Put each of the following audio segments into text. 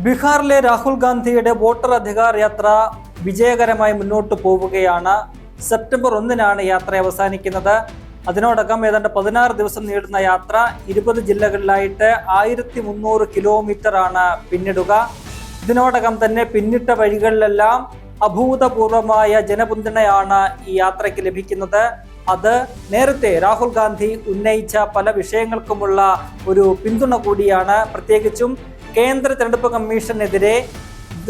ബീഹാറിലെ രാഹുൽ ഗാന്ധിയുടെ വോട്ടർ അധികാർ യാത്ര വിജയകരമായി മുന്നോട്ട് പോവുകയാണ്. സെപ്റ്റംബർ ഒന്നിനാണ് യാത്ര അവസാനിക്കുന്നത്. അതിനോടകം ഏതാണ്ട് പതിനാറ് ദിവസം നീളുന്ന യാത്ര ഇരുപത് ജില്ലകളിലായിട്ട് ആയിരത്തി മുന്നൂറ് കിലോമീറ്റർ ആണ് പിന്നിടുക. ഇതിനോടകം തന്നെ പിന്നിട്ട വഴികളിലെല്ലാം അഭൂതപൂർവമായ ജനപിന്തുണയാണ് ഈ യാത്രയ്ക്ക് ലഭിക്കുന്നത്. അത് നേരത്തെ രാഹുൽ ഗാന്ധി ഉന്നയിച്ച പല വിഷയങ്ങൾക്കുമുള്ള ഒരു പിന്തുണ കൂടിയാണ്. പ്രത്യേകിച്ചും കേന്ദ്ര തെരഞ്ഞെടുപ്പ് കമ്മീഷനെതിരെ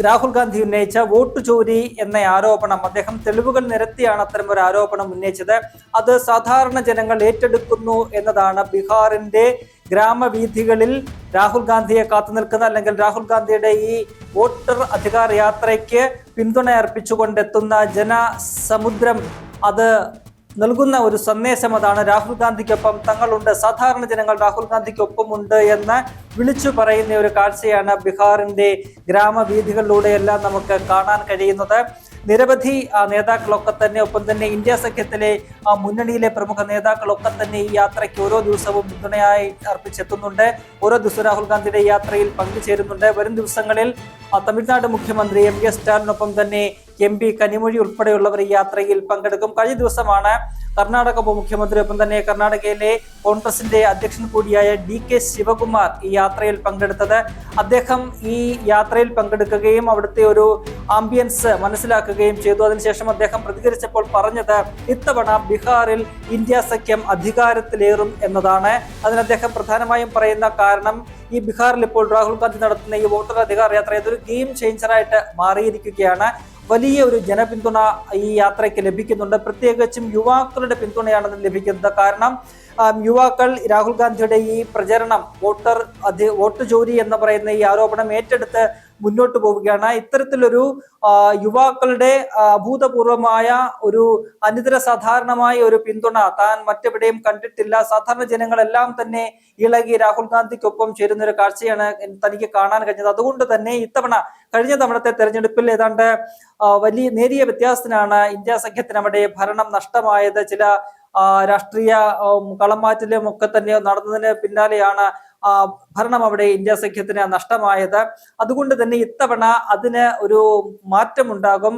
രാഹുൽ ഗാന്ധി ഉന്നയിച്ച വോട്ട് ചോരി എന്ന ആരോപണം അദ്ദേഹം തെളിവുകൾ നിരത്തിയാണ് അത്തരം ഒരു ആരോപണം ഉന്നയിച്ചത്. അത് സാധാരണ ജനങ്ങൾ ഏറ്റെടുക്കുന്നു എന്നതാണ് ബീഹാറിന്റെ ഗ്രാമവീഥികളിൽ രാഹുൽ ഗാന്ധിയെ കാത്തു നിൽക്കുന്ന അല്ലെങ്കിൽ രാഹുൽ ഗാന്ധിയുടെ ഈ വോട്ടർ അധികാർ യാത്രയ്ക്ക് പിന്തുണ അർപ്പിച്ചുകൊണ്ടെത്തുന്ന ജനസമുദ്രം അത് നൽകുന്ന ഒരു സന്ദേശം അതാണ്. രാഹുൽ ഗാന്ധിക്കൊപ്പം തങ്ങളുണ്ട്. സാധാരണ ജനങ്ങൾ രാഹുൽ ഗാന്ധിക്കൊപ്പമുണ്ട് എന്ന് വിളിച്ചു പറയുന്ന ഒരു കാഴ്ചയാണ് ബീഹാറിന്റെ ഗ്രാമവീഥികളിലൂടെയെല്ലാം നമുക്ക് കാണാൻ കഴിയുന്നത്. നിരവധി നേതാക്കളൊക്കെ തന്നെ ഒപ്പം തന്നെ ഇന്ത്യ സഖ്യത്തിലെ മുന്നണിയിലെ പ്രമുഖ നേതാക്കളൊക്കെ തന്നെ ഈ യാത്രയ്ക്ക് ഓരോ ദിവസവും പിന്തുണയായി അർപ്പിച്ചെത്തുന്നുണ്ട്. ഓരോ ദിവസവും രാഹുൽ ഗാന്ധിയുടെ യാത്രയിൽ പങ്കുചേരുന്നുണ്ട്. വരും ദിവസങ്ങളിൽ തമിഴ്നാട് മുഖ്യമന്ത്രി എം കെ സ്റ്റാലിനൊപ്പം തന്നെ എം പി കനിമൊഴി ഉൾപ്പെടെയുള്ളവർ ഈ യാത്രയിൽ പങ്കെടുക്കും. കഴിഞ്ഞ ദിവസമാണ് കർണാടക ഉപമുഖ്യമന്ത്രിയൊപ്പം തന്നെ കർണാടകയിലെ കോൺഗ്രസിന്റെ അധ്യക്ഷൻ കൂടിയായ ഡി കെ ശിവകുമാർ ഈ യാത്രയിൽ പങ്കെടുത്തത്. അദ്ദേഹം ഈ യാത്രയിൽ പങ്കെടുക്കുകയും അവിടുത്തെ ഒരു ആംബിയൻസ് മനസ്സിലാക്കുകയും ചെയ്തു. അതിനുശേഷം അദ്ദേഹം പ്രതികരിച്ചപ്പോൾ പറഞ്ഞത് ഇത്തവണ ബീഹാറിൽ ഇന്ത്യ സഖ്യം അധികാരത്തിലേറും എന്നതാണ്. അതിന് അദ്ദേഹം പ്രധാനമായും പറയുന്ന കാരണം ഈ ബീഹാറിൽ ഇപ്പോൾ രാഹുൽ ഗാന്ധി നടത്തുന്ന ഈ വോട്ടർ അധികാർ യാത്ര ഇതൊരു ഗെയിം ചേഞ്ചറായിട്ട് മാറിയിരിക്കുകയാണ്. വലിയ ഒരു ജനപിന്തുണ ഈ യാത്രയ്ക്ക് ലഭിക്കുന്നുണ്ട്. പ്രത്യേകിച്ചും യുവാക്കളുടെ പിന്തുണയാണ് ലഭിക്കുന്നത്. കാരണം യുവാക്കൾ രാഹുൽ ഗാന്ധിയുടെ ഈ പ്രചരണം വോട്ടർ അധി വോട്ട് ജോലി എന്ന് പറയുന്ന ഈ ആരോപണം ഏറ്റെടുത്ത് മുന്നോട്ട് പോവുകയാണ്. ഇത്തരത്തിലൊരു യുവാക്കളുടെ അഭൂതപൂർവമായ ഒരു അനിതര സാധാരണമായ ഒരു പിന്തുണ താൻ മറ്റെവിടെയും കണ്ടിട്ടില്ല. സാധാരണ ജനങ്ങളെല്ലാം തന്നെ ഇളകി രാഹുൽ ഗാന്ധിക്കൊപ്പം ചേരുന്ന ഒരു കാഴ്ചയാണ് തനിക്ക് കാണാൻ കഴിഞ്ഞത്. അതുകൊണ്ട് തന്നെ ഇത്തവണ കഴിഞ്ഞ തവണത്തെ തെരഞ്ഞെടുപ്പിൽ ഏതാണ്ട് വലിയ നേരിയ വ്യത്യാസത്തിനാണ് ഇന്ത്യ സഖ്യത്തിന് അവിടെ ഭരണം നഷ്ടമായത്. ചില രാഷ്ട്രീയ കളമാറ്റിലും ഒക്കെ തന്നെ നടന്നതിന് പിന്നാലെയാണ് ഭരണം അവിടെ ഇന്ത്യ സഖ്യത്തിന് നഷ്ടമായത്. അതുകൊണ്ട് തന്നെ ഇത്തവണ അതിന് ഒരു മാറ്റമുണ്ടാകും.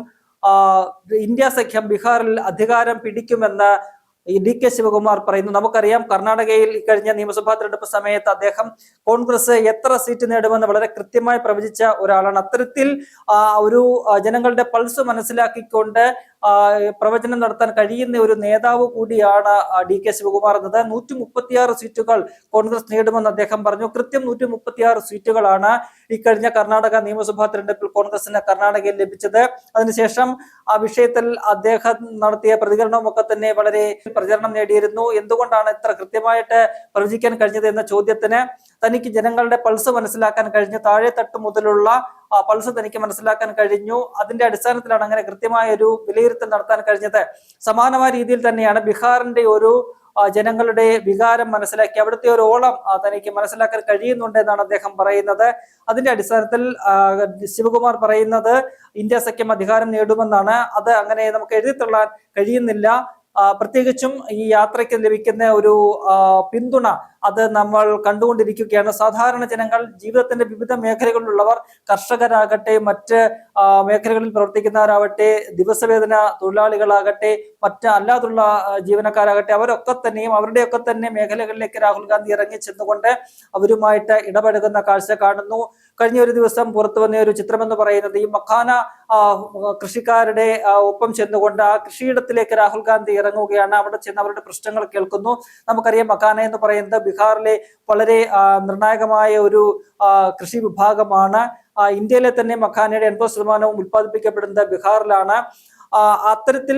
ഇന്ത്യ സഖ്യം ബീഹാറിൽ അധികാരം പിടിക്കുമെന്ന് ഡി കെ ശിവകുമാർ പറയുന്നു. നമുക്കറിയാം കർണാടകയിൽ കഴിഞ്ഞ നിയമസഭാ തെരഞ്ഞെടുപ്പ് സമയത്ത് അദ്ദേഹം കോൺഗ്രസ് എത്ര സീറ്റ് നേടുമെന്ന് വളരെ കൃത്യമായി പ്രവചിച്ച ഒരാളാണ്. അത്തരത്തിൽ ഒരു ജനങ്ങളുടെ പൾസ് മനസ്സിലാക്കിക്കൊണ്ട് പ്രവചനം നടത്താൻ കഴിയുന്ന ഒരു നേതാവ് കൂടിയാണ് ഡി കെ ശിവകുമാർ എന്നത്. നൂറ്റി മുപ്പത്തിയാറ് സീറ്റുകൾ കോൺഗ്രസ് നേടുമെന്ന് അദ്ദേഹം പറഞ്ഞു. കൃത്യം നൂറ്റി മുപ്പത്തിയാറ് സീറ്റുകളാണ് ഇക്കഴിഞ്ഞ കർണാടക നിയമസഭാ തെരഞ്ഞെടുപ്പിൽ കോൺഗ്രസിന് കർണാടകയിൽ ലഭിച്ചത്. അതിനുശേഷം ആ വിഷയത്തിൽ അദ്ദേഹം നടത്തിയ പ്രതികരണവും ഒക്കെ തന്നെ വളരെ പ്രചരണം നേടിയിരുന്നു. എന്തുകൊണ്ടാണ് ഇത്ര കൃത്യമായിട്ട് പ്രവചിക്കാൻ കഴിഞ്ഞത് എന്ന ചോദ്യത്തിന് തനിക്ക് ജനങ്ങളുടെ പൾസ് മനസ്സിലാക്കാൻ കഴിഞ്ഞു. താഴെ തട്ട് മുതലുള്ള പൾസ് തനിക്ക് മനസ്സിലാക്കാൻ കഴിഞ്ഞു. അതിന്റെ അടിസ്ഥാനത്തിലാണ് അങ്ങനെ കൃത്യമായ ഒരു വിലയിരുത്തൽ നടത്താൻ കഴിഞ്ഞത്. സമാനമായ രീതിയിൽ തന്നെയാണ് ബീഹാറിന്റെ ഒരു ജനങ്ങളുടെ വികാരം മനസ്സിലാക്കി അവിടുത്തെ ഒരു ഓളം തനിക്ക് മനസ്സിലാക്കാൻ കഴിയുന്നുണ്ട് എന്നാണ് അദ്ദേഹം പറയുന്നത്. അതിന്റെ അടിസ്ഥാനത്തിൽ ശിവകുമാർ പറയുന്നത് ഇന്ത്യ സഖ്യം അധികാരം നേടുമെന്നാണ്. അത് അങ്ങനെ നമുക്ക് എഴുതിത്തള്ളാൻ കഴിയുന്നില്ല. പ്രത്യേകിച്ചും ഈ യാത്രയ്ക്ക് ലഭിക്കുന്ന ഒരു പിന്തുണ അത് നമ്മൾ കണ്ടുകൊണ്ടിരിക്കുകയാണ്. സാധാരണ ജനങ്ങൾ ജീവിതത്തിന്റെ വിവിധ മേഖലകളിലുള്ളവർ കർഷകരാകട്ടെ മറ്റ് മേഖലകളിൽ പ്രവർത്തിക്കുന്നവരാകട്ടെ ദിവസവേതന തൊഴിലാളികളാകട്ടെ മറ്റ് അല്ലാതുള്ള ജീവനക്കാരാകട്ടെ അവരൊക്കെ തന്നെയും അവരുടെയൊക്കെ തന്നെ മേഖലകളിലേക്ക് രാഹുൽ ഗാന്ധി ഇറങ്ങി ചെന്നുകൊണ്ട് അവരുമായിട്ട് ഇടപഴകുന്ന കാഴ്ച കാണുന്നു. കഴിഞ്ഞ ഒരു ദിവസം പുറത്തു വന്ന ഒരു ചിത്രമെന്ന് പറയുന്നത് ഈ മഖാന കൃഷിക്കാരുടെ ഒപ്പം ചെന്നുകൊണ്ട് ആ കൃഷിയിടത്തിലേക്ക് രാഹുൽ ഗാന്ധി ഇറങ്ങുകയാണ്. അവിടെ ചെന്ന് അവരുടെ പ്രശ്നങ്ങൾ കേൾക്കുന്നു. നമുക്കറിയാം മഖാന എന്ന് പറയുന്നത് ബീഹാറിലെ വളരെ നിർണായകമായ ഒരു കൃഷി വിഭാഗമാണ്. ഇന്ത്യയിലെ തന്നെ മഖാനയുടെ എൺപത് ശതമാനവും ഉൽപ്പാദിപ്പിക്കപ്പെടുന്നത് ബീഹാറിലാണ്. അത്തരത്തിൽ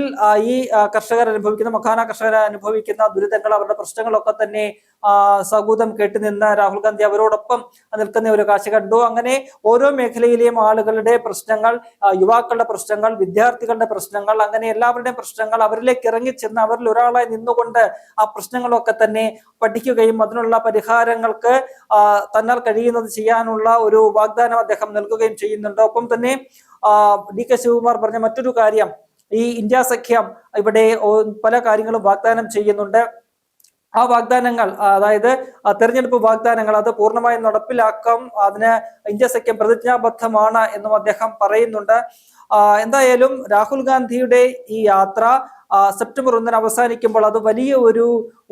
ഈ കർഷകർ അനുഭവിക്കുന്ന മഖാന കർഷകർ അനുഭവിക്കുന്ന ദുരിതങ്ങൾ അവരുടെ പ്രശ്നങ്ങളൊക്കെ തന്നെ സൗഹൃദം കേട്ടുനിന്ന രാഹുൽ ഗാന്ധി അവരോടൊപ്പം നിൽക്കുന്ന ഒരു കാഴ്ച കണ്ടു. അങ്ങനെ ഓരോ മേഖലയിലെയും ആളുകളുടെ പ്രശ്നങ്ങൾ യുവാക്കളുടെ പ്രശ്നങ്ങൾ വിദ്യാർത്ഥികളുടെ പ്രശ്നങ്ങൾ അങ്ങനെ എല്ലാവരുടെയും പ്രശ്നങ്ങൾ അവരിലേക്ക് ഇറങ്ങിച്ചെന്ന് അവരിൽ ഒരാളായി നിന്നുകൊണ്ട് ആ പ്രശ്നങ്ങളൊക്കെ തന്നെ പഠിക്കുകയും അതിനുള്ള പരിഹാരങ്ങൾക്ക് തന്നാൽ കഴിയുന്നത് ചെയ്യാനുള്ള ഒരു വാഗ്ദാനം അദ്ദേഹം നൽകുകയും ചെയ്യുന്നുണ്ട്. ഒപ്പം തന്നെ ഡി കെ ശിവകുമാർ പറഞ്ഞ മറ്റൊരു കാര്യം ഈ ഇന്ത്യ സഖ്യം ഇവിടെ പല കാര്യങ്ങളും വാഗ്ദാനം ചെയ്യുന്നുണ്ട്. ആ വാഗ്ദാനങ്ങൾ അതായത് തെരഞ്ഞെടുപ്പ് വാഗ്ദാനങ്ങൾ അത് പൂർണമായും നടപ്പിലാക്കാം. അതിന് ഇന്ത്യ സഖ്യം പ്രതിജ്ഞാബദ്ധമാണ് എന്നും അദ്ദേഹം പറയുന്നുണ്ട്. എന്തായാലും രാഹുൽ ഗാന്ധിയുടെ ഈ യാത്ര സെപ്റ്റംബർ ഒന്നിന് അവസാനിക്കുമ്പോൾ അത് വലിയ ഒരു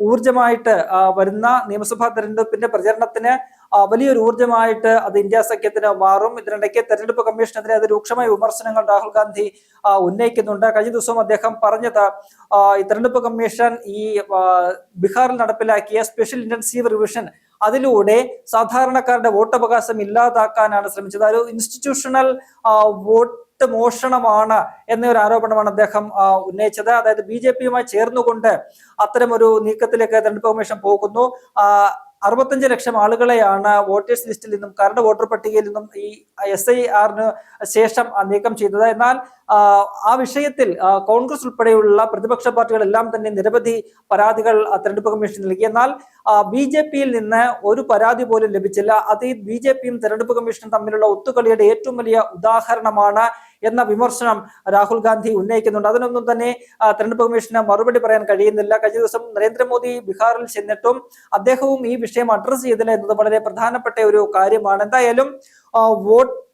ഊർജമായിട്ട് വരുന്ന നിയമസഭാ തെരഞ്ഞെടുപ്പിന്റെ പ്രചരണത്തിന് വലിയൊരു ഊർജമായിട്ട് അത് ഇന്ത്യ സഖ്യത്തിന് മാറും. ഇതിനിടയ്ക്ക് തെരഞ്ഞെടുപ്പ് കമ്മീഷനെതിരെ അത് രൂക്ഷമായ വിമർശനങ്ങൾ രാഹുൽ ഗാന്ധി ഉന്നയിക്കുന്നുണ്ട്. കഴിഞ്ഞ ദിവസം അദ്ദേഹം പറഞ്ഞത് ഈ തെരഞ്ഞെടുപ്പ് കമ്മീഷൻ ഈ ബീഹാറിൽ നടപ്പിലാക്കിയ സ്പെഷ്യൽ ഇന്റൻസീവ് റിവിഷൻ അതിലൂടെ സാധാരണക്കാരുടെ വോട്ടവകാശം ഇല്ലാതാക്കാനാണ് ശ്രമിച്ചത്. ഒരു ഇൻസ്റ്റിറ്റ്യൂഷണൽ വോട്ട് മോഷണമാണ് എന്നൊരു ആരോപണമാണ് അദ്ദേഹം ഉന്നയിച്ചത്. അതായത് ബി ജെ പിയുമായി ചേർന്നുകൊണ്ട് അത്തരം ഒരു നീക്കത്തിലേക്ക് തെരഞ്ഞെടുപ്പ് കമ്മീഷൻ പോകുന്നു. അറുപത്തഞ്ച് ലക്ഷം ആളുകളെയാണ് വോട്ടേഴ്സ് ലിസ്റ്റിൽ നിന്നും കരട് വോട്ടർ പട്ടികയിൽ നിന്നും ഈ എസ് ഐ ആറിന് ശേഷം നീക്കം ചെയ്തത്. എന്നാൽ ആ, വിഷയത്തിൽ കോൺഗ്രസ് ഉൾപ്പെടെയുള്ള പ്രതിപക്ഷ പാർട്ടികളെല്ലാം തന്നെ നിരവധി പരാതികൾ തെരഞ്ഞെടുപ്പ് കമ്മീഷൻ നൽകി. എന്നാൽ ബി ജെ പിയിൽ നിന്ന് ഒരു പരാതി പോലും ലഭിച്ചില്ല. അത് ഈ ബി ജെ പിയും തെരഞ്ഞെടുപ്പ് കമ്മീഷനും തമ്മിലുള്ള ഒത്തുകളിയുടെ ഏറ്റവും വലിയ ഉദാഹരണമാണ് എന്ന വിമർശനം രാഹുൽ ഗാന്ധി ഉന്നയിക്കുന്നുണ്ട്. അതിനൊന്നും തന്നെ തെരഞ്ഞെടുപ്പ് കമ്മീഷന് മറുപടി പറയാൻ കഴിയുന്നില്ല. കഴിഞ്ഞ ദിവസം നരേന്ദ്രമോദി ബീഹാറിൽ ചെന്നിട്ടും അദ്ദേഹവും ഈ വിഷയം അഡ്രസ് ചെയ്തില്ല എന്നത് വളരെ പ്രധാനപ്പെട്ട ഒരു കാര്യമാണ്. എന്തായാലും ആ,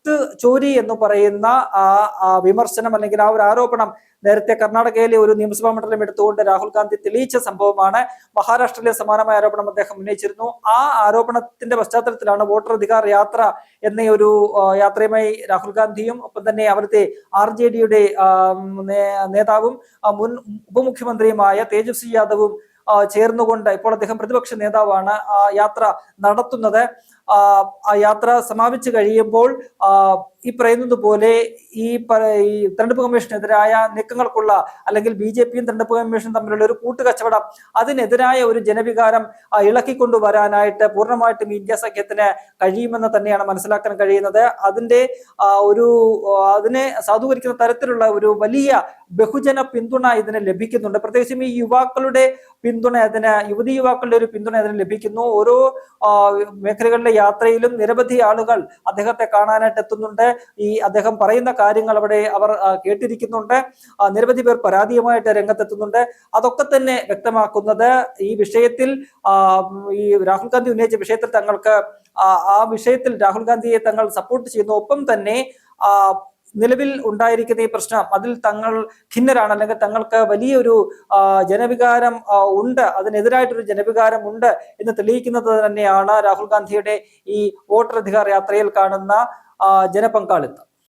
വോട്ട് ചോരി എന്ന് പറയുന്ന ആ വിമർശനം അല്ലെങ്കിൽ ആ ഒരു ആരോപണം നേരത്തെ കർണാടകയിലെ ഒരു നിയമസഭാ മണ്ഡലം എടുത്തുകൊണ്ട് രാഹുൽ ഗാന്ധി തെളിയിച്ച സംഭവമാണ്. മഹാരാഷ്ട്രയിലെ സമാനമായ ആരോപണം അദ്ദേഹം ഉന്നയിച്ചിരുന്നു. ആ ആരോപണത്തിന്റെ പശ്ചാത്തലത്തിലാണ് വോട്ടർ അധികാർ യാത്ര എന്ന ഒരു യാത്രയുമായി രാഹുൽ ഗാന്ധിയും ഒപ്പം തന്നെ അവിടുത്തെ ആർ ജെ ഡിയുടെ നേതാവും മുൻ ഉപമുഖ്യമന്ത്രിയുമായ തേജസ്വി യാദവും ചേർന്നുകൊണ്ട് ഇപ്പോൾ അദ്ദേഹം പ്രതിപക്ഷ നേതാവാണ് യാത്ര നടത്തുന്നത്. യാത്ര സമാപിച്ചു കഴിയുമ്പോൾ ഈ പറയുന്നത് പോലെ ഈ തെരഞ്ഞെടുപ്പ് കമ്മീഷനെതിരായ നീക്കങ്ങൾക്കുള്ള അല്ലെങ്കിൽ ബി ജെ പിയും തെരഞ്ഞെടുപ്പ് കമ്മീഷനും തമ്മിലുള്ള ഒരു കൂട്ടുകച്ചവടം അതിനെതിരായ ഒരു ജനവികാരം ആ, ഇളക്കിക്കൊണ്ടുവരാനായിട്ട് പൂർണമായിട്ടും ഇന്ത്യ സഖ്യത്തിന് കഴിയുമെന്ന് തന്നെയാണ് മനസ്സിലാക്കാൻ കഴിയുന്നത്. അതിന്റെ ഒരു അതിനെ സാധൂകരിക്കുന്ന തരത്തിലുള്ള ഒരു വലിയ ബഹുജന പിന്തുണ ഇതിന് ലഭിക്കുന്നുണ്ട്. പ്രത്യേകിച്ചും ഈ യുവാക്കളുടെ പിന്തുണ അതിന് യുവതി യുവാക്കളുടെ ഒരു പിന്തുണ അതിന് ലഭിക്കുന്നു. ഓരോ ആ, മേഖലകളിലെ യാത്രയിലും നിരവധി ആളുകൾ അദ്ദേഹത്തെ കാണാനായിട്ട് എത്തുന്നുണ്ട്. ഈ അദ്ദേഹം പറയുന്ന കാര്യങ്ങൾ അവിടെ അവർ കേട്ടിരിക്കുന്നുണ്ട്. നിരവധി പേർ പരാതിയുമായിട്ട് രംഗത്തെത്തുന്നുണ്ട്. അതൊക്കെ തന്നെ വ്യക്തമാക്കുന്നത് ഈ വിഷയത്തിൽ ഈ രാഹുൽ ഗാന്ധി ഉന്നയിച്ച വിഷയത്തിൽ തങ്ങൾക്ക് ആ, വിഷയത്തിൽ രാഹുൽ ഗാന്ധിയെ തങ്ങൾ സപ്പോർട്ട് ചെയ്യുന്നു. ഒപ്പം തന്നെ നിലവിൽ ഉണ്ടായിരിക്കുന്ന ഈ പ്രശ്നം അതിൽ തങ്ങൾ ഖിന്നരാണ്. അല്ലെങ്കിൽ തങ്ങൾക്ക് വലിയൊരു ജനവികാരം ഉണ്ട്. അതിനെതിരായിട്ടൊരു ജനവികാരം ഉണ്ട് എന്ന് തെളിയിക്കുന്നത് തന്നെയാണ് രാഹുൽ ഗാന്ധിയുടെ ഈ വോട്ടർ അധികാർ യാത്രയിൽ കാണുന്ന ജനപങ്കാളിത്തം.